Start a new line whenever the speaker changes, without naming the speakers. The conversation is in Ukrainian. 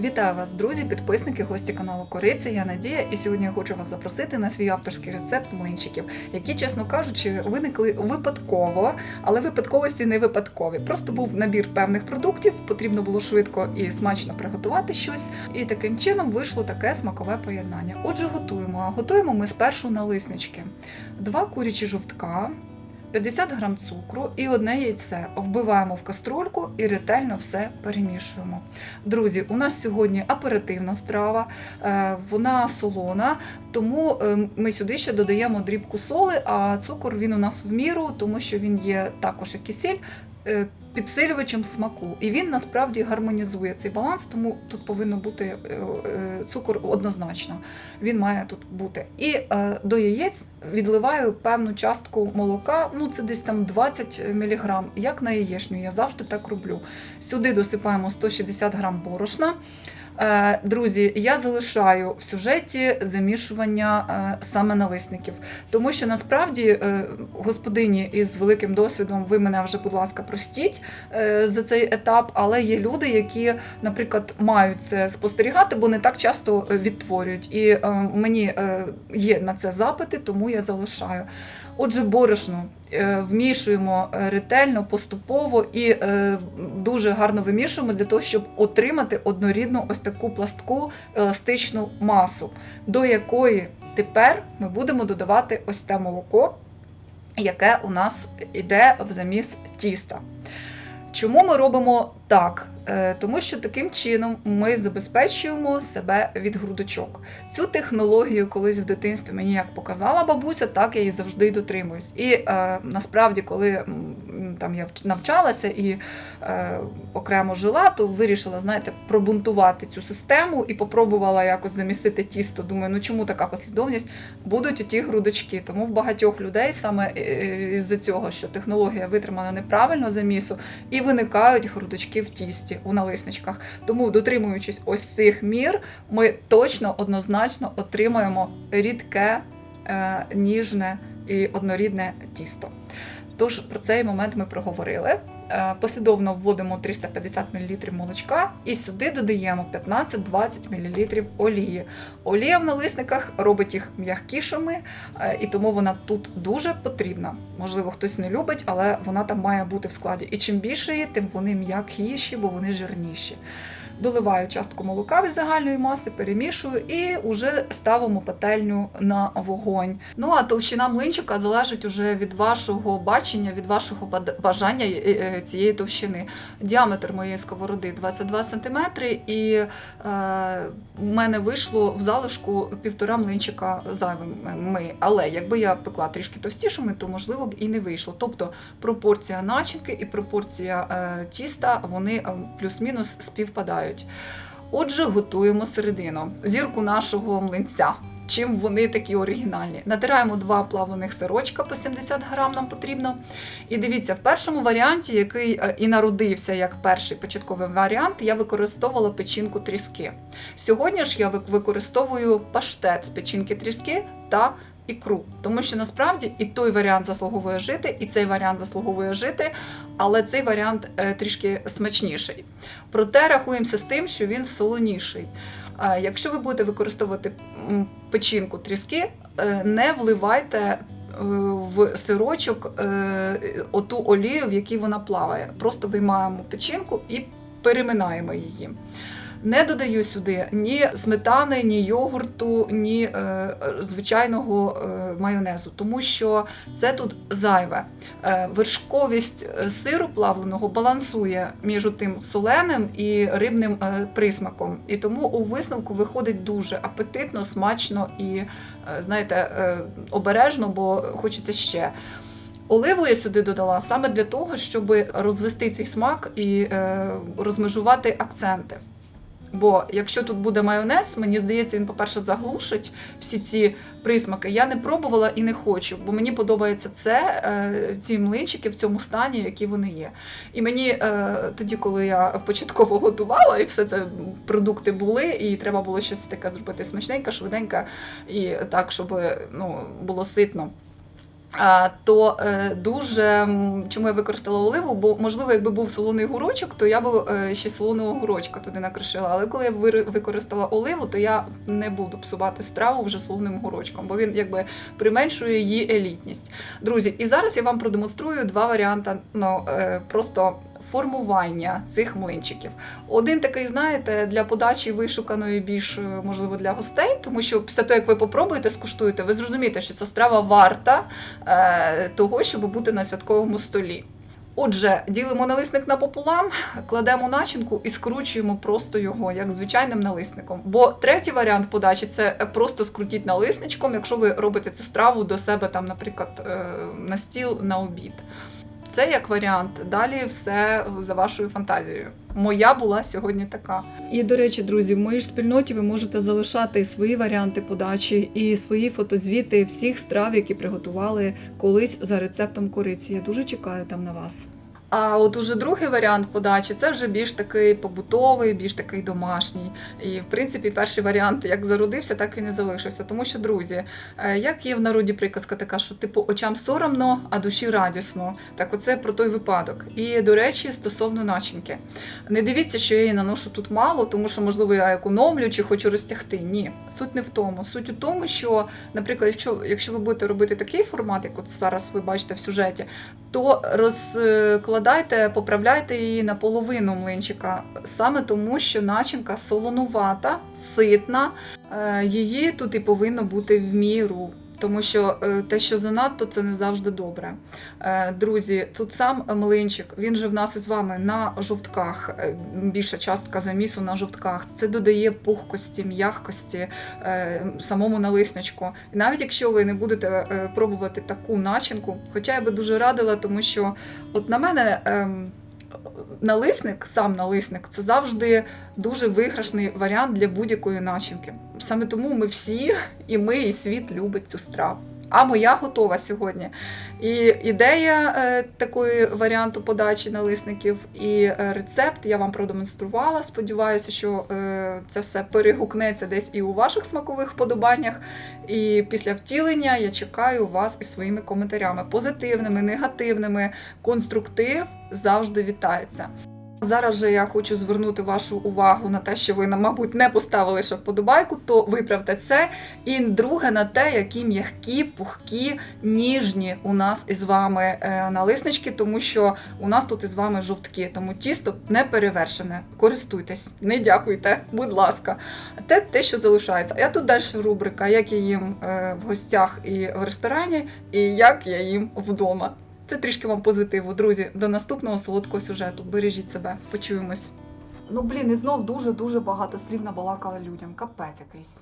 Вітаю вас, друзі, підписники, гості каналу Кориця. Я Надія, і сьогодні я хочу вас запросити на свій авторський рецепт млинчиків, які, чесно кажучи, виникли випадково, але випадковості не випадкові. Просто був набір певних продуктів, потрібно було швидко і смачно приготувати щось, і таким чином вийшло таке смакове поєднання. Отже, готуємо. А готуємо ми спершу налиснички, два курячі жовтка. 50 грам цукру і одне яйце вбиваємо в каструльку і ретельно все перемішуємо. Друзі, у нас сьогодні аперитивна страва, е, вона солона, тому е, ми сюди ще додаємо дрібку соли, а цукор він у нас в міру, тому що він є також і кисіль. Е, Підсилювачем смаку, і він насправді гармонізує цей баланс, тому тут повинно бути е, е, цукор однозначно. Він має тут бути. І до яєць відливаю певну частку молока, ну це десь там 20 мг, як на яєчню. Я завжди так роблю. Сюди досипаємо 160 грам борошна. Е, Друзі, я залишаю в сюжеті замішування е, саме налисників, тому що насправді е, господині із великим досвідом, ви мене вже, будь ласка, простіть за цей етап, але є люди, які, наприклад, мають це спостерігати, бо не так часто відтворюють. І мені є на це запити, тому я залишаю. Отже, борошно е, вмішуємо е, ретельно, поступово і е, дуже гарно вимішуємо для того, щоб отримати однорідну ось таку пластку еластичну масу, до якої тепер ми будемо додавати ось те молоко, яке у нас йде в заміс тіста. Чому ми робимо так? Е, Тому що таким чином ми забезпечуємо себе від грудочок. Цю технологію колись в дитинстві мені як показала бабуся, так я її завжди дотримуюсь. І е, насправді, коли там я навчалася і е, окремо жила, то вирішила, знаєте, пробунтувати цю систему і попробувала якось замісити тісто. Думаю, ну чому така послідовність? Будуть оті грудочки. Тому в багатьох людей саме е, із-за цього, що технологія витримана неправильно замісу, і виникають грудочки в тісті у налисничках. Тому, дотримуючись ось цих мір, ми точно однозначно отримаємо рідке, е, ніжне і однорідне тісто. Тож про цей момент ми проговорили. Е, Послідовно вводимо 350 мл молочка і сюди додаємо 15-20 мл олії. Олія в налисниках робить їх м'якішими, е, і тому вона тут дуже потрібна. Можливо, хтось не любить, але вона там має бути в складі. І чим більше її, тим вони м'якіші, бо вони жирніші. Доливаю частку молока від загальної маси, перемішую і вже ставимо пательню на вогонь. Ну а товщина млинчика залежить уже від вашого бачення, від вашого бажання е, е, цієї товщини. Діаметр моєї сковороди 22 см, і е, в мене вийшло в залишку півтора млинчика зайвими. Але якби я пекла трішки товстішими, то можливо б і не вийшло. Тобто пропорція начинки і пропорція е, тіста вони е, плюс-мінус співпадають. Отже, готуємо середину, зірку нашого млинця. Чим вони такі оригінальні? Натираємо два плавлених сирочка по 70 грам нам потрібно. І дивіться, в першому варіанті, який е, і народився як перший початковий варіант, я використовувала печінку тріски. Сьогодні ж я використовую паштет з печінки тріски та ікру, тому що насправді і той варіант заслуговує жити, і цей варіант заслуговує жити, але цей варіант е, трішки смачніший. Проте рахуємося з тим, що він солоніший. Е, Якщо ви будете використовувати печінку тріски, е, не вливайте в сирочок оту олію, в якій вона плаває. Просто виймаємо печінку і переминаємо її. Не додаю сюди ні сметани, ні йогурту, ні е, звичайного е, майонезу, тому що це тут зайве. Е, вершковість е, сиру плавленого балансує між тим соленим і рибним е, присмаком. І тому у висновку виходить дуже апетитно, смачно і, е, знаєте, е, обережно, бо хочеться ще. Оливу я сюди додала саме для того, щоб розвести цей смак і е, розмежувати акценти. Бо якщо тут буде майонез, мені здається, він, по-перше, заглушить всі ці присмаки. Я не пробувала і не хочу, бо мені подобається це, е, ці млинчики в цьому стані, які вони є. І мені е, тоді, коли я початково готувала, і все це продукти були, і треба було щось таке зробити смачненьке, швиденьке, і так, щоб ну, було ситно. То е, дуже чому я використала оливу? Бо можливо, якби був солоний гурочок, то я б е, ще солоного гурочка туди накришила. Але коли я використала оливу, то я не буду псувати страву вже солоним гурочком, бо він якби применшує її елітність. Друзі, і зараз я вам продемонструю два варіанти ну, е, просто формування цих млинчиків. Один такий, знаєте, для подачі вишуканої більш е, можливо для гостей, тому що після того, як ви попробуєте, скуштуєте, ви зрозумієте, що ця страва варта е, того, щоб бути на святковому столі. Отже, ділимо налисник напополам, кладемо начинку і скручуємо просто його як звичайним налисником. Бо третій варіант подачі це просто скрутіть налисничком, якщо ви робите цю страву до себе, там, наприклад, е, на стіл на обід. Це як варіант. Далі все за вашою фантазією. Моя була сьогодні така. І до речі, друзі, в моїй спільноті ви можете залишати свої варіанти подачі і свої фотозвіти всіх страв, які приготували колись за рецептом кориці. Я дуже чекаю там на вас. А от уже другий варіант подачі це вже більш такий побутовий, більш такий домашній. І в принципі, перший варіант як зародився, так і не залишився. Тому що, друзі, е, як є в народі приказка така, що типу очам соромно, а душі радісно. Так, оце про той випадок. І до речі, стосовно начинки. Не дивіться, що я її наношу тут мало, тому що, можливо, я економлю чи хочу розтягти. Ні, суть не в тому. Суть у тому, що, наприклад, якщо, якщо ви будете робити такий формат, як от зараз ви бачите в сюжеті, то розкладайте, поправляйте її на половину млинчика, саме тому, що начинка солонувата, ситна, е, її тут і повинно бути в міру. Тому що е, те, що занадто, це не завжди добре. Е, Друзі, тут сам млинчик, він же в нас із вами на жовтках, е, більша частка замісу на жовтках. Це додає пухкості, м'якості самому налисничку. І навіть якщо ви не будете пробувати таку начинку, хоча я би дуже радила, тому що от на мене. Налисник, сам налисник, це завжди дуже виграшний варіант для будь-якої начинки. Саме тому ми всі, і ми, і світ любить цю страву. А моя готова сьогодні. І ідея е, такої варіанту подачі налисників і е, рецепт я вам продемонструвала. Сподіваюся, що е, це все перегукнеться десь і у ваших смакових вподобаннях. І після втілення я чекаю вас із своїми коментарями позитивними, негативними. Конструктив завжди вітається. Зараз же я хочу звернути вашу увагу на те, що ви, мабуть, не поставили ще вподобайку, то виправте це. І друге на те, які м'які, пухкі, ніжні у нас із вами е, налиснички, тому що у нас тут із вами жовтки, тому тісто не перевершене. Користуйтесь, не дякуйте, будь ласка. Те, те, що залишається. А тут далі рубрика, як я їм е, в гостях і в ресторані, і як я їм вдома. Це трішки вам позитиву, друзі. До наступного солодкого сюжету. Бережіть себе, почуємось. Ну блін, і знов дуже дуже багато слів набалакали людям. Капець якийсь.